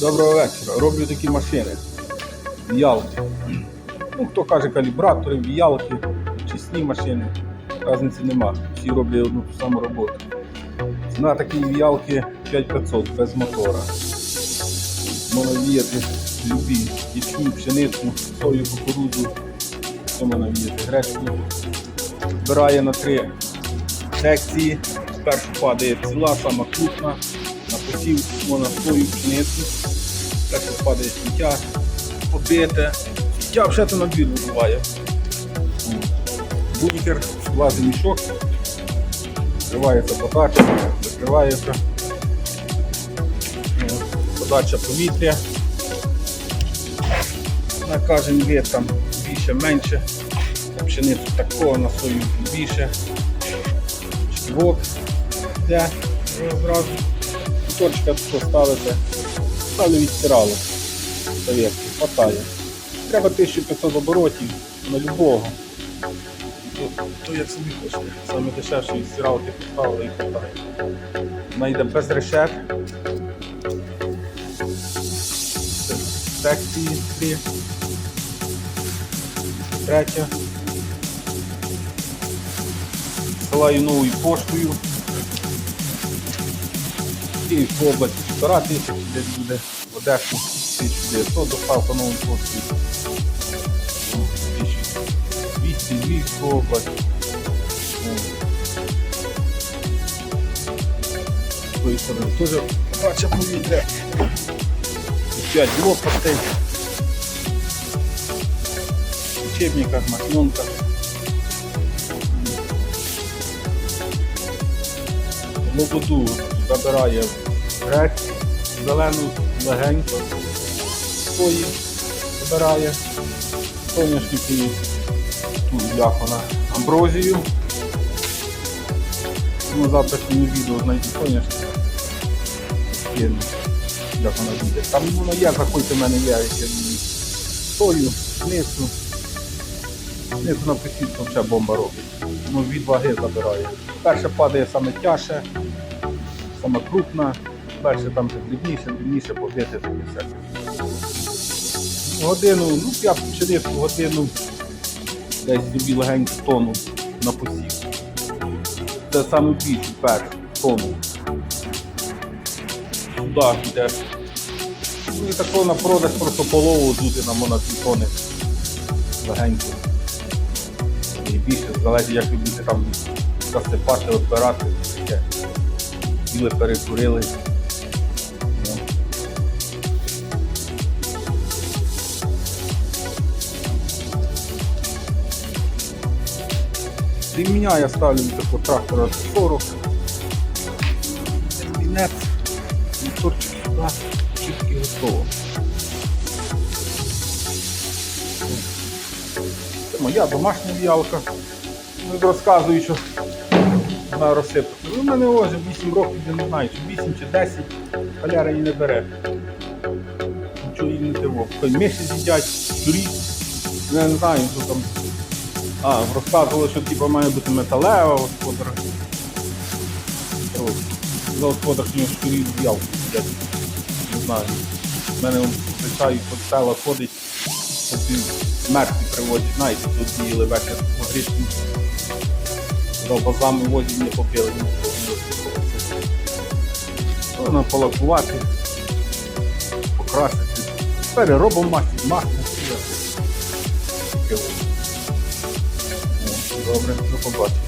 Доброго вечора. Роблю такі машини. Віялки. Ну, хто каже калібратори, віялки, чисні машини. Разниці нема. Всі роблять одну ту саму роботу. Ціна такої віялки 5500 без мотора. Можна віяти любі ячмінь, пшеницю, сою, кукурудзу. Все можна віяти гречку. Збирає на три секції. Спершу падає ціла, сама крупна. Посів можна сою, пшеницю. Перше падає сміття, побите. Сміття то на двір вибиває. Бункер, влазить мішок, закривається подача, закривається. Е, Подача повітря. На кожен вид там більше, менше. На пшеницю такого, на сою більше. Чвок. Де зразу. Кусочка поставити. Ставлю від стиралу. Хватає. Треба 1500 оборотів на любого. То як собі хочете. Саме дешевше від стиралки поставили і хватає. Вона без решет. Секції три. Третя. Посилаю новою поштою. Київську область півтора тисячі, десь буде Одесу 1900 доставка новою поштою. 1200 Львівську область. Теж бача повітря. 5 лопастей. В учебниках, масненках. Лободу забирає грець, зелену легенько, сої забирає, соняшники, тут вона, амброзію. Ну, завтра мені відео знайти соняшник. Як вона буде. Там воно є, заходьте в мене є, ще сою, ницю. Ницю на посілку ще бомба робить. Ну, від ваги забирає. Перше падає саме тяжче, саме крупна, перше там вже дрібніше, дрібніше побити таке все. Годину, ну я пшеницю годину десь собі легенько тону на посів. Це саме більше перше тону. Сюди йде. Ну і такого на продаж просто полову дути на монотони легенько. І більше залежить, як ви будете там засипати, відбирати, таке. Біле перекурили. Ну. Ремня я ставлю такого трактора 40. Кабінет, моторчик сюди, чітки готово. Моя домашня в'ялка. Розказую, що вона розсипати. У мене ось 8 років, я не знаю, чи 8 чи 10, халяра її не бере. Нічого їй не. Хай миші з'їдять, щурі. Ну, Я не знаю, що там. А, розказували, що типу, має бути металева господар. За господар, що у нього щурі в'ялки сидять. Не знаю. В мене звичайно по села ходить, мертві приводять, знаєте, тут їли вечір погрішні. Базами возять не попили. Можна полакувати, покрасити. Переробимо от. О, Добре, до побачення.